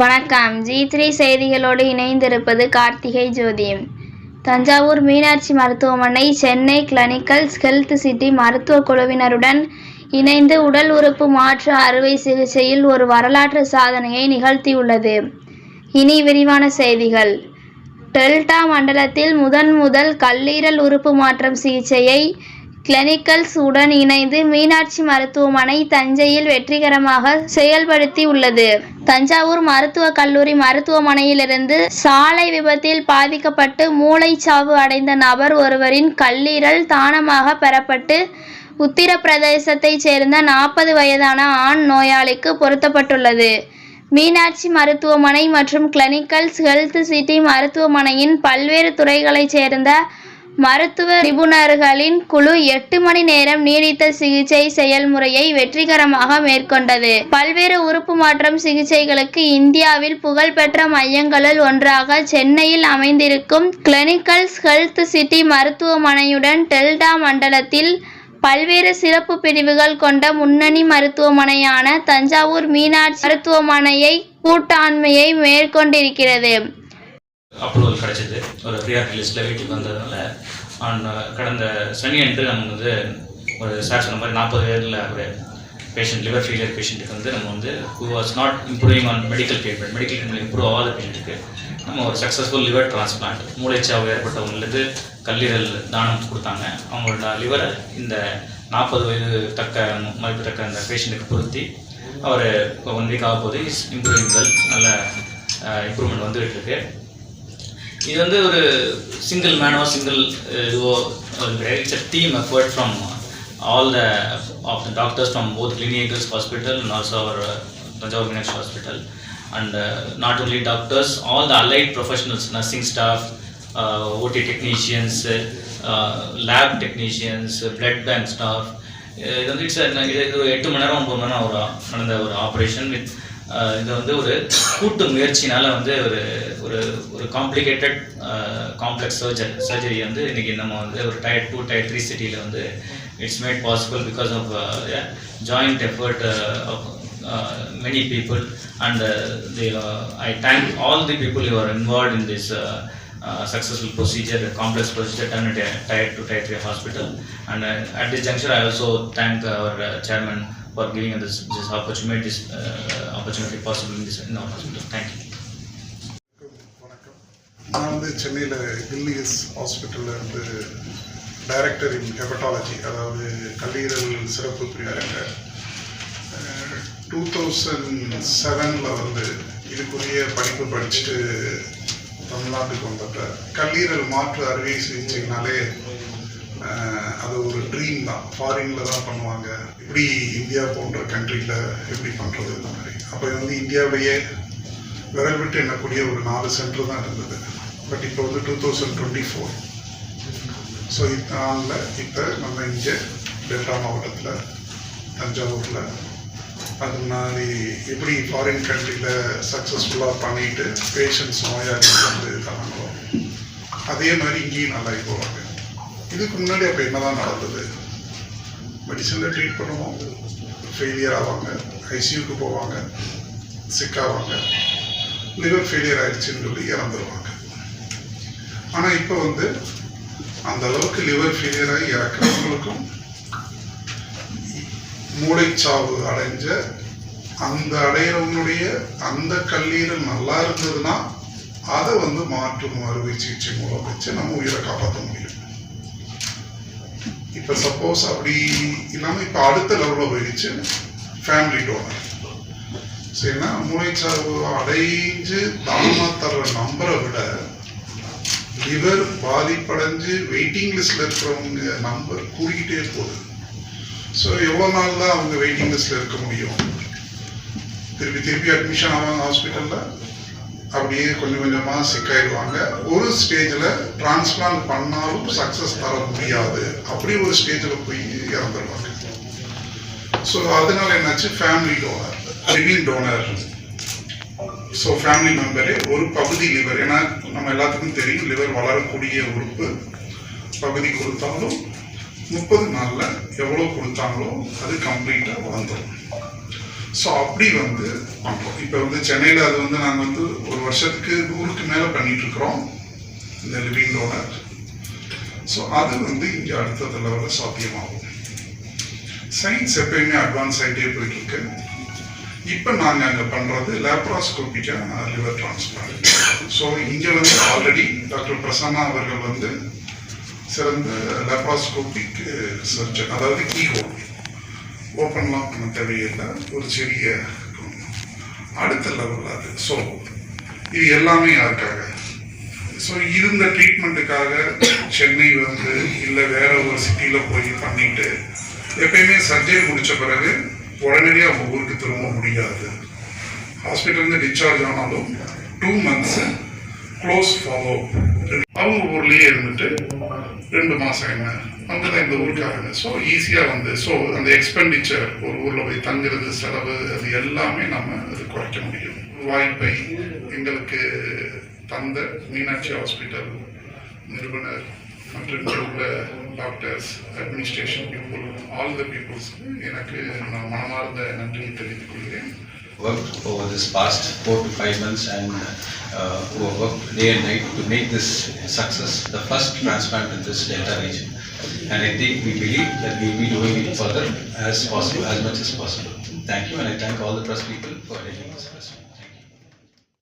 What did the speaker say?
வணக்கம். G three செய்திகளோடு இணைந்திருப்பது கார்த்திகை ஜோதி தஞ்சாவூர் மீனாட்சி மருத்துவமனை சென்னை கிளினிக்கல்ஸ் ஹெல்த் சிட்டி மருத்துவ குழுவினருடன் இணைந்து உடல் உறுப்பு மாற்று அறுவை சிகிச்சையில் ஒரு வரலாற்று சாதனையை நிகழ்த்தியுள்ளது. இனி விரிவான செய்திகள். டெல்டா மண்டலத்தில் முதன் முதல் கல்லீரல் உறுப்பு மாற்றம் சிகிச்சையை கிளினிக்கல்ஸ் உடன் இணைந்து மீனாட்சி மருத்துவமனை தஞ்சையில் வெற்றிகரமாக செயல்படுத்தி உள்ளது. தஞ்சாவூர் மருத்துவக் கல்லூரி மருத்துவமனையிலிருந்து சாலை விபத்தில் பாதிக்கப்பட்டு மூளைச்சாவு அடைந்த நபர் ஒருவரின் கல்லீரல் தானமாக பெறப்பட்டு உத்தரப்பிரதேசத்தைச் சேர்ந்த நாற்பது வயதான ஆண் நோயாளிக்கு பொருத்தப்பட்டுள்ளது. மீனாட்சி மருத்துவமனை மற்றும் கிளினிக்கல்ஸ் ஹெல்த் சிட்டி மருத்துவமனையின் பல்வேறு துறைகளைச் சேர்ந்த மருத்துவ நிபுணர்களின் குழு எட்டு மணி நேரம் நீடித்த சிகிச்சை செயல்முறையை வெற்றிகரமாக மேற்கொண்டது. பல்வேறு உறுப்பு மாற்றம் சிகிச்சைகளுக்கு இந்தியாவில் புகழ்பெற்ற மையங்களில் ஒன்றாக சென்னையில் அமைந்திருக்கும் கிளினிக்கல்ஸ் ஹெல்த் சிட்டி மருத்துவமனையுடன் டெல்டா மண்டலத்தில் பல்வேறு சிறப்பு பிரிவுகள் கொண்ட முன்னணி மருத்துவமனையான தஞ்சாவூர் மீனாட்சி மருத்துவமனையை கூட்டாண்மையை மேற்கொண்டிருக்கிறது. அப்ரூவல் கிடச்சிது. ஒரு ப்ரியாரிட்டி லிஸ்ட்டில் வீட்டுக்கு வந்ததுனால. Uh, கடந்த சனி அன்று நம்ம வந்து ஒரு சார் சொன்ன மாதிரி நாற்பது பேரில் ஒரு பேஷண்ட் லிவர் ஃபெயிலியர் பேஷண்ட்டுக்கு வந்து நம்ம வந்து who was not improving on medical treatment medical treatment improve ஆகாத பேஷண்ட்டுக்கு நம்ம ஒரு சக்ஸஸ்ஃபுல் லிவர் டிரான்ஸ்பிளான்ட் மூளைச்சாவு ஏற்பட்டவங்களுக்கு கல்லீரல் தானம் கொடுத்தாங்க. அவங்களோட லிவரை இந்த நாற்பது வயது தக்க மதிப்பு தக்க அந்த பேஷண்ட்டுக்கு பொருத்தி அவர் இப்போ ஒன் வீக் ஆக போது இம்ப்ரூவிங் வெல் நல்ல uh, இம்ப்ரூவ்மெண்ட் வந்துகிட்டு இருக்கு. இது வந்து ஒரு சிங்கிள் மேனோ சிங்கிள் இதுவோ it's a team effort from all the of the doctors from both clinicals hospital and also our Thanjavur Meenakshi hospital and not only doctors all the allied professionals nursing staff OT technicians lab technicians blood bank staff இது வந்து it's இது இது ஒரு எட்டு மணி நேரம் ஒன்பது மணி நேரம் ஒரு நடந்த ஒரு ஆப்ரேஷன் வித் இது வந்து ஒரு கூட்டு முயற்சினால வந்து ஒரு ஒரு ஒரு காம்ப்ளிகேட்டட் காம்ப்ளெக்ஸ் சர்ஜரி சர்ஜரி வந்து இன்றைக்கி நம்ம வந்து ஒரு டயர் டூ டயர் த்ரீ சிட்டியில் வந்து it's made possible because of joint effort of many people and the I thank all the people you are involve in this uh, successful procedure, complex procedure done at a tier 2, tier 3 hospital. And uh, at this juncture, I also thank our uh, chairman for giving us this, this opportunity, this uh, opportunity possible in this in our hospital. Thank you. வணக்கம் நான் வந்து சென்னையில் கில்லியஸ் ஹாஸ்பிட்டலில் இருந்து director in ஹெபட்டாலஜி அதாவது கல்லீரல் சிறப்பு பிரிவாக டூ தௌசண்ட் செவனில் வந்து இதுக்குரிய படிப்பு படிச்சுட்டு தமிழ்நாட்டுக்கு வந்தப்ப கல்லீரல் மாற்று அறுவை சிகிச்சைனாலே அது ஒரு ட்ரீம் தான். ஃபாரினில் தான் பண்ணுவாங்க. இப்படி இந்தியா போன்ற கண்ட்ரியில் எப்படி பண்ணுறது இந்த மாதிரி? அப்போ வந்து இந்தியாவிலேயே விரல் விட்டு எண்ணக்கூடிய ஒரு நாலு சென்டர் தான் இருந்தது. பட் இப்போ வந்து two thousand twenty four so இத்தனால இப்போ நம்ம இங்கே டெல்டா மாவட்டத்தில் தஞ்சாவூரில் அது மாதிரி எப்படி ஃபாரின் கண்ட்ரியில் சக்ஸஸ்ஃபுல்லாக பண்ணிட்டு பேஷண்ட்ஸ் நோயாளிகள் வந்து தராங்களோ அதே மாதிரி இங்கேயும் நல்லா போவாங்க இதுக்கு முன்னாடி அப்போ என்னதான் நடந்தது? மெடிசனில் ட்ரீட் பண்ணுவோம். ஃபெயிலியர் ஆவாங்க. ஐசியூக்கு போவாங்க. சிக்காவாங்க லிவர் ஃபெயிலியர் ஆயிடுச்சுன்னு சொல்லி இறந்துருவாங்க. ஆனால் இப்போ வந்து அந்த அளவுக்கு லிவர் ஃபெயிலியராகி இறக்குறவங்களுக்கும் மூளைச்சாவு அடைஞ்ச அந்த அடையிறவங்களுடைய அந்த கல்லீரல் நல்லா இருந்ததுன்னா அதை வந்து மாற்று அறுவை சிகிச்சை மூலம் வச்சு நம்ம உயிரை காப்பாற்ற முடியும். இப்போ சப்போஸ் அப்படி இல்லாமல் இப்போ அடுத்த லெவலில் போயிடுச்சு ஃபேமிலி டோனர் சரினா மூளைச்சாவு அடைஞ்சு தானமா தர்ற நம்பரை விட லிவர் பாதிப்படைஞ்சு வெயிட்டிங் லிஸ்ட்டில் இருக்கிறவங்க நம்பர் கூடிக்கிட்டே போகுது. ஸோ எவ்வளோ நாள் தான் அவங்க வெயிட்டிங் லிஸ்ட்டில் இருக்க முடியும்? திருப்பி திருப்பி அட்மிஷன் ஆவாங்க ஹாஸ்பிட்டலில் அப்படியே கொஞ்சம் கொஞ்சமாக சிக்காயிடுவாங்க. ஒரு ஸ்டேஜில் டிரான்ஸ்பிளான்ட் பண்ணாலும் சக்ஸஸ் தர முடியாது. அப்படி ஒரு ஸ்டேஜில் போய் இறந்துருவாங்க. ஸோ அதனால என்னாச்சு? Family donor living donor so family மெம்பரே ஒரு பகுதி லிவர் ஏன்னா நம்ம எல்லாத்துக்கும் தெரியும் லிவர் வளரக்கூடிய உறுப்பு பகுதி கொடுத்தாலும் முப்பது நாளில் எவ்வளோ கொடுத்தாங்களோ அது கம்ப்ளீட்டாக வளர்ந்துடும் ஸோ அப்படி வந்து பண்ணுறோம் இப்போ வந்து சென்னையில் அது வந்து நாங்கள் வந்து ஒரு வருஷத்துக்கு நூறுக்கு மேலே பண்ணிகிட்ருக்குறோம் இந்த லிவிங் டோனர் ஸோ அது வந்து இங்கே அடுத்த லெவலில் சாத்தியமாகும். சயின்ஸ் எப்பயுமே அட்வான்ஸ் ஆகிட்டே போயிட்டுருக்கு. இப்போ நாங்கள் அங்கே பண்ணுறது லேப்ராஸ்கோபிக்காக லிவர் டிரான்ஸ்பிளான்ட் ஸோ இங்கே வந்து ஆல்ரெடி டாக்டர் பிரசன்னா அவர்கள் வந்து சிறந்த லேப்ராஸ்கோபிக் சர்ஜன் eh, அதாவது கீஹோல் ஓப்பன்லாம் பண்ண தேவையில்லை. ஒரு சிறிய அடுத்த லெவல் அது. ஸோ இது எல்லாமே யாருக்காக? ஸோ இருந்த ட்ரீட்மெண்ட்டுக்காக சென்னை வந்து இல்லை வேற ஒரு சிட்டியில் போய் பண்ணிட்டு எப்பயுமே சர்ஜரி முடித்த பிறகு உடனடியாக அவங்க ஊருக்கு திரும்ப முடியாது. ஹாஸ்பிட்டல்லேருந்து டிஸ்சார்ஜ் ஆனாலும் டூ மந்த்ஸு க்ளோஸ் ஃபாலோ அவங்க ஊர்லேயே இருந்துட்டு ரெண்டு மாதம் என்ன? அவங்க தான் இந்த ஊருக்காரங்க ஸோ ஈஸியாக வந்து ஸோ அந்த எக்ஸ்பெண்டிச்சர் ஒரு ஊரில் போய் தங்குறது செலவு அது எல்லாமே நம்ம அது குறைக்க முடியும். வாய்ப்பை எங்களுக்கு தந்த மீனாட்சி ஹாஸ்பிட்டல் நிறுவனர் மற்றும் இங்கே உள்ள doctors administration people all the பீப்புள்ஸ்க்கு எனக்கு நான் மனமார்ந்த நன்றியை தெரிவித்துக் கொள்கிறேன். Worked over this past four to five months and uh, who have worked day and night to make this a success, the first transplant in this Delta region. And I think we believe that we'll be doing it further as possible, as much as possible. Thank you and I thank all the press people for taking this press.